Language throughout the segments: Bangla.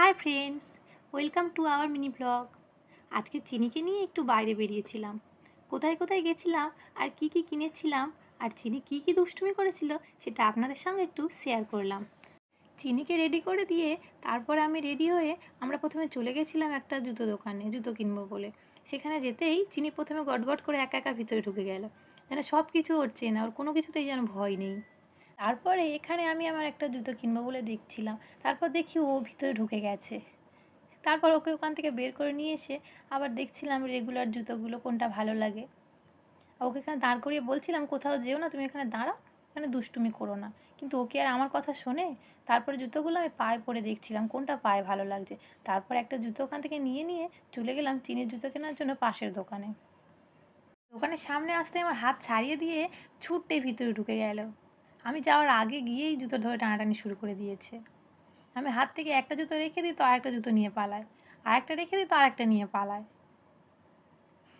Hi friends welcome to our mini blog আজকে চিনিকে নিয়ে একটু বাইরে বেরিয়েছিলাম। কোথায় কোথায় গেছিলাম আর কি কি কিনেছিলাম আর চিনি কি কি দুষ্টুমি করেছিল সেটা আপনাদের সঙ্গে একটু শেয়ার করলাম। চিনিকে রেডি করে দিয়ে তারপরে আমি রেডি হয়ে আমরা প্রথমে চলে গেছিলাম একটা জুতো দোকানে, জুতো কিনবো বলে। সেখানে যেতেই চিনি প্রথমে গটগট করে একা একা ভিতরে ঢুকে গেল। যেন সব কিছু ওর চেনা, ওর কোনো কিছুতেই যেন ভয় নেই। তারপরে এখানে আমি আমার একটা জুতো কিনবো বলে দেখছিলাম। তারপর দেখি ও ভিতরে ঢুকে গেছে। তারপর ওকে ওখান থেকে বের করে নিয়ে এসে আবার দেখছিলাম রেগুলার জুতোগুলো কোনটা ভালো লাগে। ওকে এখানে দাঁড় করিয়ে বলছিলাম, কোথাও যেও না, তুমি এখানে দাঁড়াও, এখানে দুষ্টুমি করো না। কিন্তু ওকে আর আমার কথা শোনে? তারপরে জুতোগুলো আমি পায়ে পরে দেখছিলাম, কোনটা পায়ে ভালো লাগছে। তারপর একটা জুতো ওখান থেকে নিয়ে নিয়ে চলে গেলাম চিনির জুতো কেনার জন্য পাশের দোকানে। দোকানের সামনে আসতে আমার হাত ছাড়িয়ে দিয়ে ছুট্টে ভিতরে ঢুকে গেল। আমি যাওয়ার আগে গিয়েই জুতো ধরে টানাটানি শুরু করে দিয়েছে। আমি হাত থেকে একটা জুতো রেখে দিই, তো আরেকটা জুতো নিয়ে পালায়। আরেকটা রেখে দিই, তো আরেকটা নিয়ে পালায়।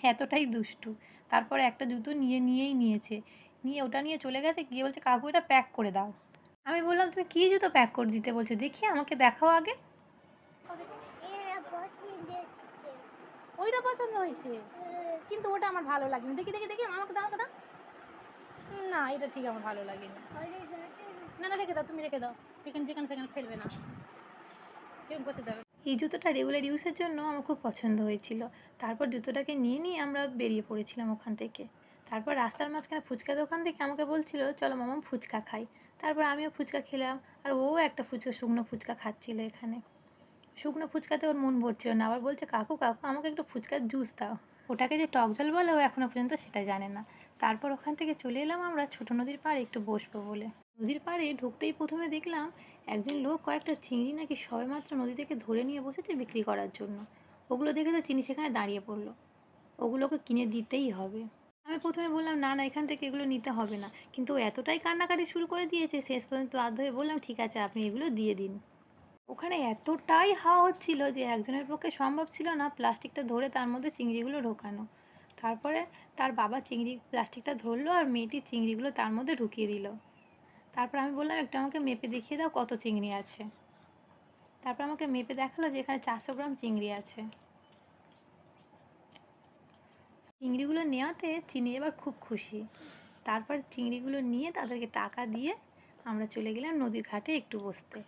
এতটাই দুষ্টু। তারপরে একটা জুতো নিয়ে, নিয়েই নিয়েছে। নিয়ে ওটা নিয়ে চলে গেছে, গিয়ে বলছে, কাকু, এটা প্যাক করে দাও। আমি বললাম, তুমি কী জুতো প্যাক করে দিতে? বলছো, দেখি, আমাকে দেখাও আগে। ওইটা পছন্দ হয়েছে। কিন্তু ওটা আমার ভালো লাগেনি। দেখি দেখি দেখি, আমাকে দাও দাও। না, এটা ঠিক আমার ভালো লাগেনি। না না, রেখে দাও, তুমি রেখে দাও। এখানে যেখানে সেখানে ফেলবে না। কেমন করতে দাও। এই জুতোটা রেগুলার ইউজের জন্য আমার খুব পছন্দ হয়েছিল। তারপর জুতোটাকে নিয়ে নিয়ে আমরা বেরিয়ে পড়েছিলাম ওখান থেকে। তারপর রাস্তার মাঝখানে ফুচকা দোকান থেকে আমাকে বলছিল, চলো মামা ফুচকা খাই। তারপর আমিও ফুচকা খেলাম, আর ও একটা ফুচকা, শুকনো ফুচকা খাচ্ছিল এখানে। শুকনো ফুচকাতে ওর মন ভরছিল না, আবার বলছে, কাকু কাকু, আমাকে একটু ফুচকার জুস দাও। ওটাকে যে টক জল বলে, ও এখনও পর্যন্ত সেটা জানে না। তারপর ওখান থেকে চলে এলাম আমরা ছোটো নদীর পাড়ে একটু বসবো বলে। নদীর পাড়ে ঢুকতেই প্রথমে দেখলাম একজন লোক কয়েকটা চিংড়ি নাকি সবেমাত্র নদী থেকে ধরে নিয়ে বসেছে বিক্রি করার জন্য। ওগুলো দেখে তো চিনি সেখানে দাঁড়িয়ে পড়ল। ওগুলোকে কিনে দিতেই হবে। আমি প্রথমে বললাম, না না, এখান থেকে এগুলো নিতে হবে না। কিন্তু এতটাই কান্নাকাটি শুরু করে দিয়েছে, শেষ পর্যন্ত বাধ্য হয়ে বললাম, ঠিক আছে, আপনি এগুলো দিয়ে দিন। ওখানে এতটাই হাওয়া হচ্ছিল যে একজনের পক্ষে সম্ভব ছিল না প্লাস্টিকটা ধরে তার মধ্যে চিংড়িগুলো ঢোকানো। তারপরে তার বাবা চিংড়ি প্লাস্টিকটা ধরলো আর মেয়েটি চিংড়িগুলো তার মধ্যে ঢুকিয়ে দিল। তারপর আমি বললাম, একটু আমাকে মেপে দেখিয়ে দাও কত চিংড়ি আছে। তারপর আমাকে মেপে দেখাল যে এখানে চারশো গ্রাম চিংড়ি আছে। চিংড়িগুলো নেওয়াতে চিনি এবার খুব খুশি। তারপর চিংড়িগুলো নিয়ে তাদেরকে টাকা দিয়ে আমরা চলে গেলাম নদীর ঘাটে একটু বসতে।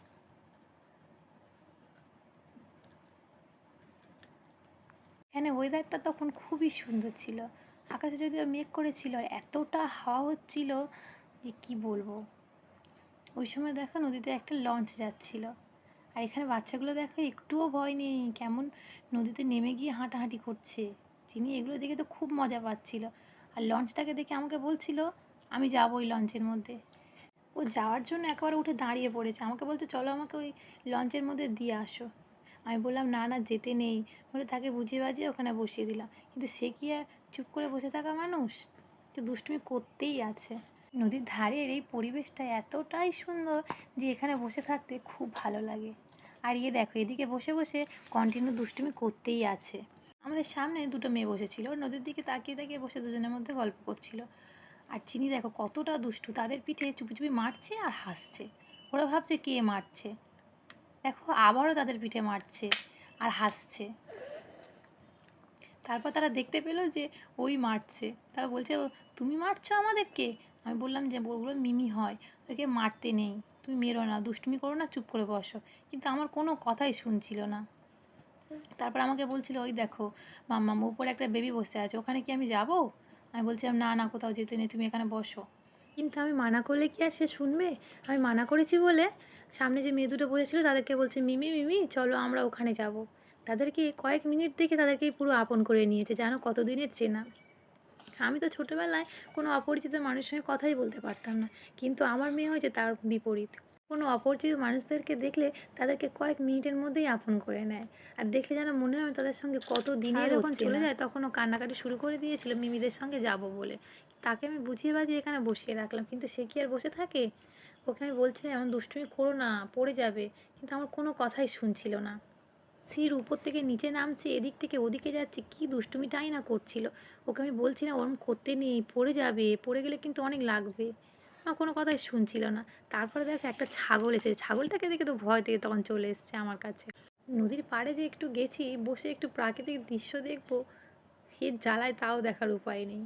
এখানে ওয়েদারটা তখন খুবই সুন্দর ছিল। আকাশে যদিও মেঘ করেছিল, আর এতটা হাওয়া হচ্ছিল যে কি বলব। ওই সময় দেখো নদীতে একটা লঞ্চ যাচ্ছিল। আর এখানে বাচ্চাগুলো দেখো একটুও ভয় নেই, কেমন নদীতে নেমে গিয়ে হাঁটাহাঁটি করছে। চিনি এগুলো দেখে তো খুব মজা পাচ্ছিল। আর লঞ্চটাকে দেখে আমাকে বলছিল, আমি যাব ওই লঞ্চের মধ্যে। ও যাওয়ার জন্য একেবারে উঠে দাঁড়িয়ে পড়েছে। আমাকে বলছে, চলো আমাকে ওই লঞ্চের মধ্যে দিয়ে আসো। আমি বললাম, না না, যেতে নেই। বলে তাকে বুঝিয়ে বাজিয়ে ওখানে বসিয়ে দিলাম। কিন্তু সে কি আর চুপ করে বসে থাকা মানুষ? তো দুষ্টুমি করতেই আছে। নদীর ধারের এই পরিবেশটা এতটাই সুন্দর যে এখানে বসে থাকতে খুব ভালো লাগে। আর ইয়ে দেখো, এদিকে বসে বসে কন্টিনিউ দুষ্টুমি করতেই আছে। আমাদের সামনে দুটো মেয়ে বসেছিল। নদীর দিকে তাকিয়ে তাকিয়ে বসে দুজনের মধ্যে গল্প করছিল। আর চিনি দেখো কতটা দুষ্টু, তাদের পিঠে চুপি চুপি মারছে আর হাসছে। ওরা ভাবছে কে মারছে? দেখো আবারও তাদের পিঠে মারছে আর হাসছে। তারপর তারা দেখতে পেল যে ওই মারছে। তারা বলছে "ও, তুমি মারছো আমাদেরকে? আমি বললাম যে ওগুলো মিমি হয় ওকে মারতে নেই। তুমি মেরো না দুষ্টুমি করো না চুপ করে বসো। কিন্তু আমার কোনো কথাই শুনছিল না। তারপর আমাকে বলছিল ওই দেখো মাম্মাম উপরে একটা বেবি বসে আছে ওখানে কি আমি যাব? আমি বলছিলাম না না কোথাও যেতে নেই তুমি এখানে বসো। কিন্তু আমি মানা করলে কি আর সে শুনবে? আমি মানা করেছি বলে সামনে যে মেয়ে দুটো বসেছিল তাদেরকে বলছে মিমি মিমি চলো আমরা ওখানে যাব। তাদেরকে কয়েক মিনিট দেখে তাদেরকে পুরো আপন করে নিয়েছে জানো কতদিনের চেনা। আমি তো ছোটোবেলায় কোনো অপরিচিত মানুষের সঙ্গে কথাই বলতে পারতাম না কিন্তু আমার মেয়ে হয়েছে তার বিপরীত। কোনো অপরিচিত মানুষদেরকে দেখলে তাদেরকে কয়েক মিনিটের মধ্যেই আপন করে নেয় আর দেখলে যেন মনে হয় তাদের সঙ্গে কত দিনে যখন চলে যায় তখন ও কান্নাকাটি শুরু করে দিয়েছিল মিমিদের সঙ্গে যাব বলে। তাকে আমি বুঝিয়ে বাজিয়ে এখানে বসিয়ে রাখলাম কিন্তু সে কি আর বসে থাকে? ওকে আমি বলছিলাম, এমন দুষ্টুমি করো না, পড়ে যাবে। কিন্তু আমার কোনো কথাই শুনছিল না। সিঁড়ির উপর থেকে নিচে নামছে, এদিক থেকে ওদিকে যাচ্ছে, কি দুষ্টুমিটাই না করছিল? ওকে আমি বলছি না, ওরম করতে নেই, পড়ে যাবে। পড়ে গেলে কিন্তু অনেক লাগবে। আমার কোনো কথাই শুনছিল না। তারপরে দেখো একটা ছাগল এসেছে ছাগলটাকে দেখে তো ভয় থেকে তখন চলে এসছে আমার কাছে। নদীর পাড়ে যে একটু গেছি, বসে একটু প্রাকৃতিক দৃশ্য দেখব, এর জ্বালায় তাও দেখার উপায় নেই।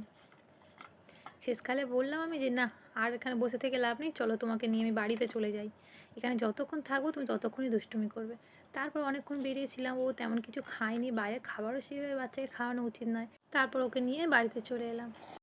শেষকালে বললাম আমি যে, না, আর এখানে বসে থেকে লাভ নেই, চলো তোমাকে নিয়ে আমি বাড়িতে চলে যাই। এখানে যতক্ষণ থাকব তুমি ততক্ষণই দুষ্টুমি করবে। তারপর অনেকক্ষণ বেরিয়েছিলাম, ও তেমন কিছু খায়নি, বাইরের খাবারও সেভাবে বাচ্চাকে খাওয়ানো উচিত নয়। তারপর ওকে নিয়ে বাড়িতে চলে এলাম।